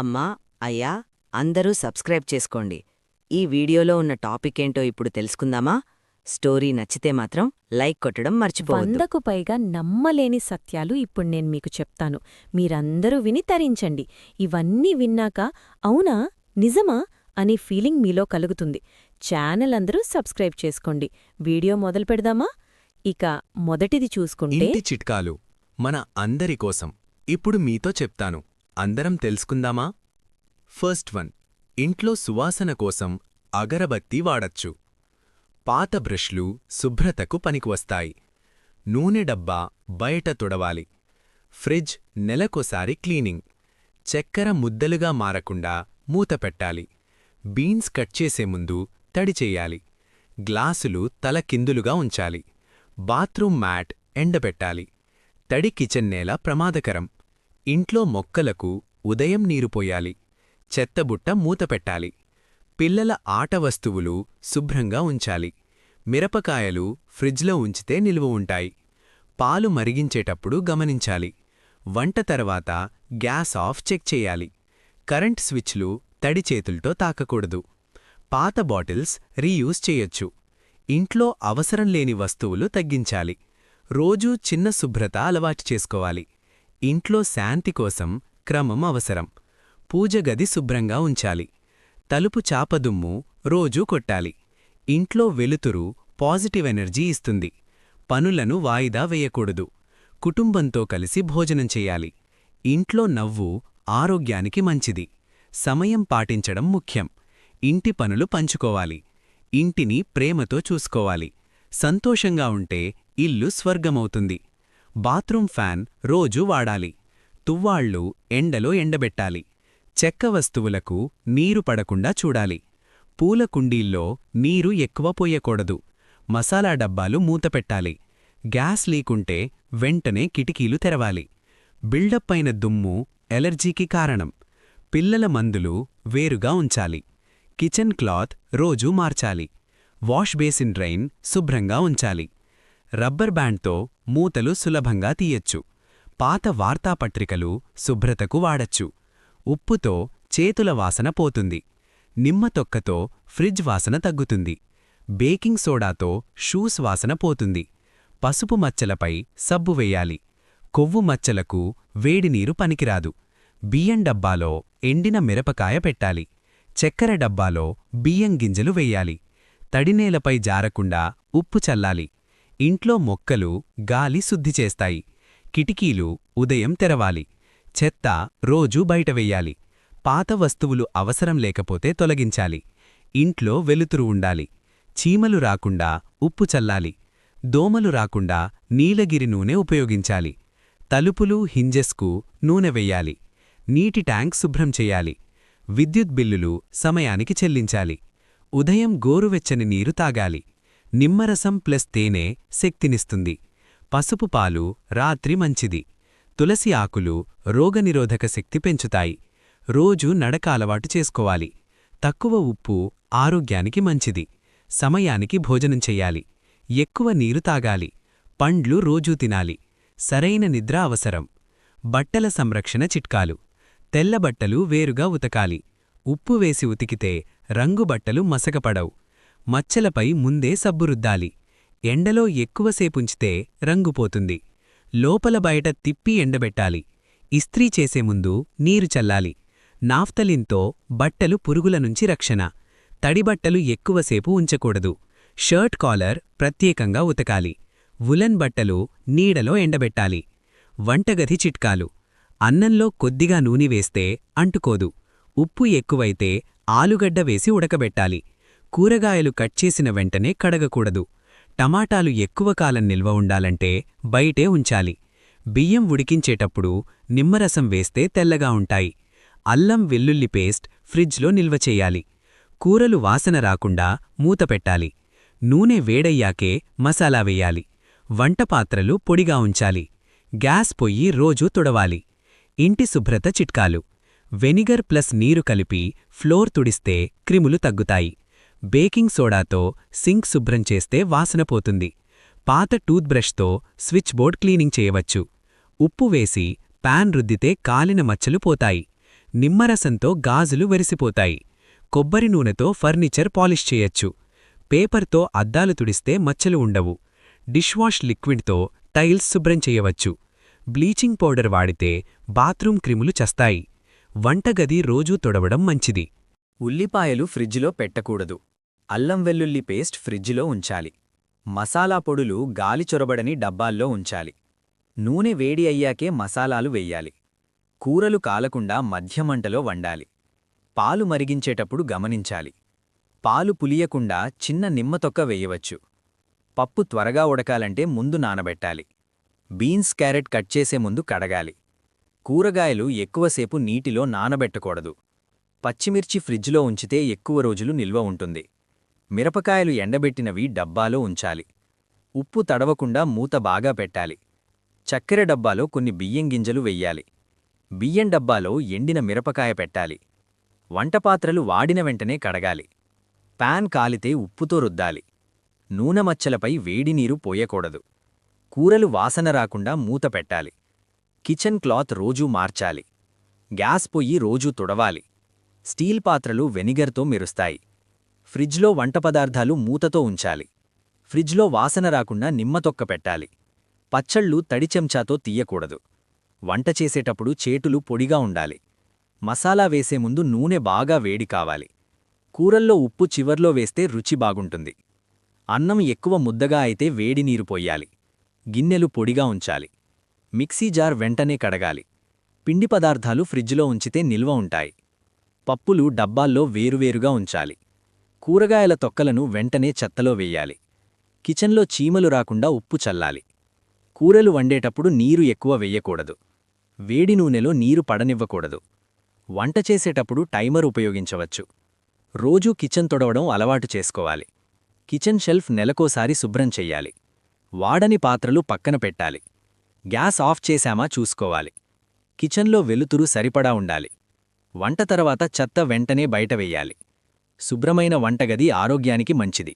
అమ్మా అయ్యా అందరూ సబ్స్క్రైబ్ చేసుకోండి. ఈ వీడియోలో ఉన్న టాపిక్ ఏంటో ఇప్పుడు తెలుసుకుందామా? స్టోరీ నచ్చితే మాత్రం లైక్ కొట్టడం మర్చిపోవద్దు. వందకు పైగా నమ్మలేని సత్యాలు ఇప్పుడు నేను మీకు చెప్తాను. మీరందరూ విని తరించండి. ఇవన్నీ విన్నాక అవునా? నిజమా? అనే ఫీలింగ్ మీలో కలుగుతుంది. ఛానల్ అందరూ సబ్స్క్రైబ్ చేసుకోండి. వీడియో మొదలు పెడదామా? ఇక మొదటిది చూసుకుంటే ఇంటి చిట్కాలు మన అందరి కోసం ఇప్పుడు మీతో చెప్తాను. అందరం తెలుసుకుందామా? ఫస్ట్ వన్ ఇంట్లో సువాసన కోసం అగరబత్తి వాడచ్చు. పాత బ్రష్లు శుభ్రతకు పనికివస్తాయి. నూనె డబ్బా బయట తుడవాలి. ఫ్రిడ్జ్ నెలకోసారి క్లీనింగ్. చక్కెర ముద్దలుగా మారకుండా మూత పెట్టాలి. బీన్స్ కట్ చేసే ముందు తడి చెయ్యాలి గ్లాసులు తలకిందులుగా ఉంచాలి. బాత్రూమ్ మ్యాట్ ఎండబెట్టాలి. తడి కిచెన్ నేల ప్రమాదకరం. ఇంట్లో మొక్కలకు ఉదయం నీరు పోయాలి చెత్తబుట్ట మూతపెట్టాలి పిల్లల ఆట వస్తువులు శుభ్రంగా ఉంచాలి మిరపకాయలు ఫ్రిడ్జ్లో ఉంచితే నిలువ ఉంటాయి పాలు మరిగించేటప్పుడు గమనించాలి వంట తర్వాత గ్యాస్ ఆఫ్ చెక్ చేయాలి కరెంట్ స్విచ్లు తడి చేతులతో తాకకూడదు పాత బాటిల్స్ రీయూజ్ చేయొచ్చు ఇంట్లో అవసరం లేని వస్తువులు తగ్గించాలి రోజూ చిన్న శుభ్రత అలవాటు చేసుకోవాలి ఇంట్లో శాంతి కోసం క్రమం అవసరం. పూజగది శుభ్రంగా ఉంచాలి. తలుపు చాపదుమ్ము రోజూ కొట్టాలి. ఇంట్లో వెలుతురు పాజిటివ్ ఎనర్జీ ఇస్తుంది. పనులను వాయిదా వేయకూడదు. కుటుంబంతో కలిసి భోజనం చెయ్యాలి ఇంట్లో నవ్వు ఆరోగ్యానికి మంచిది. సమయం పాటించడం ముఖ్యం. ఇంటి పనులు పంచుకోవాలి. ఇంటిని ప్రేమతో చూసుకోవాలి. సంతోషంగా ఉంటే ఇల్లు స్వర్గమవుతుంది. బాత్రూమ్ ఫ్యాన్ రోజూ వాడాలి. తువ్వాళ్ళు ఎండలో ఎండబెట్టాలి. చెక్క వస్తువులకు నీరు పడకుండా చూడాలి. పూల కుండీల్లో నీరు ఎక్కువ పోయకూడదు. మసాలా డబ్బాలు మూతపెట్టాలి గ్యాస్ లీకుంటే వెంటనే కిటికీలు తెరవాలి. బిల్డప్ అయిన దుమ్ము ఎలర్జీకి కారణం. పిల్లల మందులు వేరుగా ఉంచాలి. కిచెన్ క్లాత్ రోజూ మార్చాలి. వాష్ బేసిన్ డ్రైన్ శుభ్రంగా ఉంచాలి. రబ్బర్ బ్యాండ్తో మూతలు సులభంగా తీయచ్చు. పాత వార్తాపత్రికలు శుభ్రతకు వాడచ్చు. ఉప్పుతో చేతుల వాసన పోతుంది. నిమ్మ తొక్కతో ఫ్రిడ్జ్ వాసన తగ్గుతుంది. బేకింగ్ సోడాతో షూస్ వాసన పోతుంది. పసుపు మచ్చలపై సబ్బు వెయ్యాలి కొవ్వు మచ్చలకు వేడినీరు పనికిరాదు. బియ్యం డబ్బాలో ఎండిన మిరపకాయ పెట్టాలి. చక్కెర డబ్బాలో బియ్యం గింజలు వెయ్యాలి తడినేలపై జారకుండా ఉప్పు చల్లాలి. ఇంట్లో మొక్కలు గాలి శుద్ధి చేస్తాయి. కిటికీలు ఉదయం తెరవాలి. చెత్త రోజూ బయట వెయ్యాలి. పాత వస్తువులు అవసరం లేకపోతే తొలగించాలి. ఇంట్లో వెలుతురు ఉండాలి. చీమలు రాకుండా ఉప్పు చల్లాలి. దోమలు రాకుండా నీలగిరి నూనె ఉపయోగించాలి. తలుపులు హింజెస్కు నూనె వెయ్యాలి. నీటి ట్యాంక్ శుభ్రం చెయ్యాలి విద్యుత్ బిల్లులు సమయానికి చెల్లించాలి. ఉదయం గోరువెచ్చని నీరు తాగాలి. నిమ్మరసం ప్లస్ తేనె శక్తినిస్తుంది. పసుపు పాలు రాత్రి మంచిది. తులసి ఆకులు రోగనిరోధక శక్తి పెంచుతాయి. రోజు నడక అలవాటు చేసుకోవాలి. తక్కువ ఉప్పు ఆరోగ్యానికి మంచిది. సమయానికి భోజనం చెయ్యాలి ఎక్కువ నీరు తాగాలి. పండ్లు రోజూ తినాలి. సరైన నిద్ర అవసరం. బట్టల సంరక్షణ చిట్కాలు. తెల్లబట్టలు వేరుగా ఉతకాలి. ఉప్పు వేసి ఉతికితే రంగుబట్టలు మసకపడవు. మచ్చలపై ముందే సబ్బు రుద్దాలి ఎండలో ఎక్కువసేపుంచితే రంగుపోతుంది లోపల బయట తిప్పి ఎండబెట్టాలి. ఇస్త్రీ చేసే ముందు నీరు చల్లాలి. నాఫ్తలిన్తో బట్టలు పురుగుల నుంచి రక్షణ. తడిబట్టలు ఎక్కువసేపు ఉంచకూడదు. షర్ట్ కాలర్ ప్రత్యేకంగా ఉతకాలి. వులన్ బట్టలు నీడలో ఎండబెట్టాలి. వంటగది చిట్కాలు. అన్నంలో కొద్దిగా నూనె వేస్తే అంటుకోదు. ఉప్పు ఎక్కువైతే ఆలుగడ్డ వేసి ఉడకబెట్టాలి. కూరగాయలు కట్ చేసిన వెంటనే కడగకూడదు. టమాటాలు ఎక్కువ కాలం నిల్వ ఉండాలంటే బయటే ఉంచాలి. బియ్యం ఉడికించేటప్పుడు నిమ్మరసం వేస్తే తెల్లగా ఉంటాయి. అల్లం వెల్లుల్లి పేస్ట్ ఫ్రిడ్జ్లో నిల్వ చేయాలి. కూరలు వాసన రాకుండా మూత పెట్టాలి. నూనె వేడయ్యాకే మసాలా వేయాలి. వంటపాత్రలు పొడిగా ఉంచాలి. గ్యాస్ పొయ్యి రోజూ తుడవాలి. ఇంటి శుభ్రత చిట్కాలు. వెనిగర్ ప్లస్ నీరు కలిపి ఫ్లోర్ తుడిస్తే క్రిములు తగ్గుతాయి. బేకింగ్ సోడాతో సింక్ శుభ్రం చేస్తే వాసన పోతుంది. పాత టూత్బ్రష్తో స్విచ్ బోర్డ్ క్లీనింగ్ చేయవచ్చు. ఉప్పు వేసి పాన్ రుద్దితే కాలిన మచ్చలు పోతాయి. నిమ్మరసంతో గాజులు వెరిసిపోతాయి. కొబ్బరి నూనెతో ఫర్నిచర్ పాలిష్ చేయొచ్చు. పేపర్తో అద్దాలు తుడిస్తే మచ్చలు ఉండవు. డిష్వాష్ లిక్విడ్తో టైల్స్ శుభ్రం చేయవచ్చు. బ్లీచింగ్ పౌడర్ వాడితే బాత్రూమ్ క్రిములు చస్తాయి. వంటగది రోజూ తొడవడం మంచిది. ఉల్లిపాయలు ఫ్రిడ్జిలో పెట్టకూడదు. అల్లం వెల్లుల్లి పేస్ట్ ఫ్రిడ్జిలో ఉంచాలి. మసాలా పొడులు గాలి చొరబడని డబ్బాల్లో ఉంచాలి. నూనె వేడి అయ్యాకే మసాలాలు వెయ్యాలి కూరలు కాలకుండా మధ్యమంటలో వండాలి. పాలు మరిగించేటప్పుడు గమనించాలి. పాలు పులియకుండా చిన్న నిమ్మతొక్క వేయవచ్చు. పప్పు త్వరగా ఉడకాలంటే ముందు నానబెట్టాలి. బీన్స్ క్యారెట్ కట్ చేసే ముందు కడగాలి. కూరగాయలు ఎక్కువసేపు నీటిలో నానబెట్టకూడదు. పచ్చిమిర్చి ఫ్రిడ్జ్లో ఉంచితే ఎక్కువ రోజులు నిల్వ ఉంటుంది. మిరపకాయలు ఎండబెట్టినవి డబ్బాలో ఉంచాలి. ఉప్పు తడవకుండా మూత బాగా పెట్టాలి. చక్కెర డబ్బాలో కొన్ని బియ్యం గింజలు వెయ్యాలి. బియ్యం డబ్బాలో ఎండిన మిరపకాయ పెట్టాలి. వంటపాత్రలు వాడిన వెంటనే కడగాలి. పాన్ కాలితే ఉప్పుతో రుద్దాలి. నూనె మచ్చలపై పోయకూడదు. కూరలు వాసన రాకుండా మూత పెట్టాలి. కిచెన్ క్లాత్ రోజూ మార్చాలి. గ్యాస్ పొయ్యి రోజూ తుడవాలి. స్టీల్ పాత్రలు వెనిగర్తో మెరుస్తాయి. ఫ్రిడ్జ్లో వంట పదార్థాలు మూతతో ఉంచాలి. ఫ్రిడ్జ్లో వాసన రాకుండా నిమ్మతొక్క పెట్టాలి. పచ్చళ్ళు తడి చెంచాతో తీయకూడదు. వంట చేసేటప్పుడు చేతులు పొడిగా ఉండాలి. మసాలా వేసే ముందు నూనె బాగా వేడి కావాలి. కూరల్లో ఉప్పు చివర్లో వేస్తే రుచి బాగుంటుంది. అన్నం ఎక్కువ ముద్దగా అయితే వేడి నీరు పొయ్యాలి గిన్నెలు పొడిగా ఉంచాలి. మిక్సీ జార్ వెంటనే కడగాలి. పిండి పదార్థాలు ఫ్రిడ్జ్లో ఉంచితే నిల్వ ఉంటాయి. పప్పులు డబ్బాల్లో వేరువేరుగా ఉంచాలి. కూరగాయల తొక్కలను వెంటనే చెత్తలో వెయ్యాలి కిచెన్లో చీమలు రాకుండా ఉప్పు చల్లాలి. కూరలు వండేటప్పుడు నీరు ఎక్కువ వెయ్యకూడదు వేడి నూనెలో నీరు పడనివ్వకూడదు. వంట చేసేటప్పుడు టైమర్ ఉపయోగించవచ్చు. రోజూ కిచెన్ తొడవడం అలవాటు చేసుకోవాలి. కిచెన్ షెల్ఫ్ నెలకోసారి శుభ్రం చెయ్యాలి వాడని పాత్రలు పక్కన పెట్టాలి. గ్యాస్ ఆఫ్ చేశామా చూసుకోవాలి. కిచెన్లో వెలుతురు సరిపడా ఉండాలి. వంట తర్వాత చెత్త వెంటనే బయట వెయ్యాలి శుభ్రమైన వంటగది ఆరోగ్యానికి మంచిది.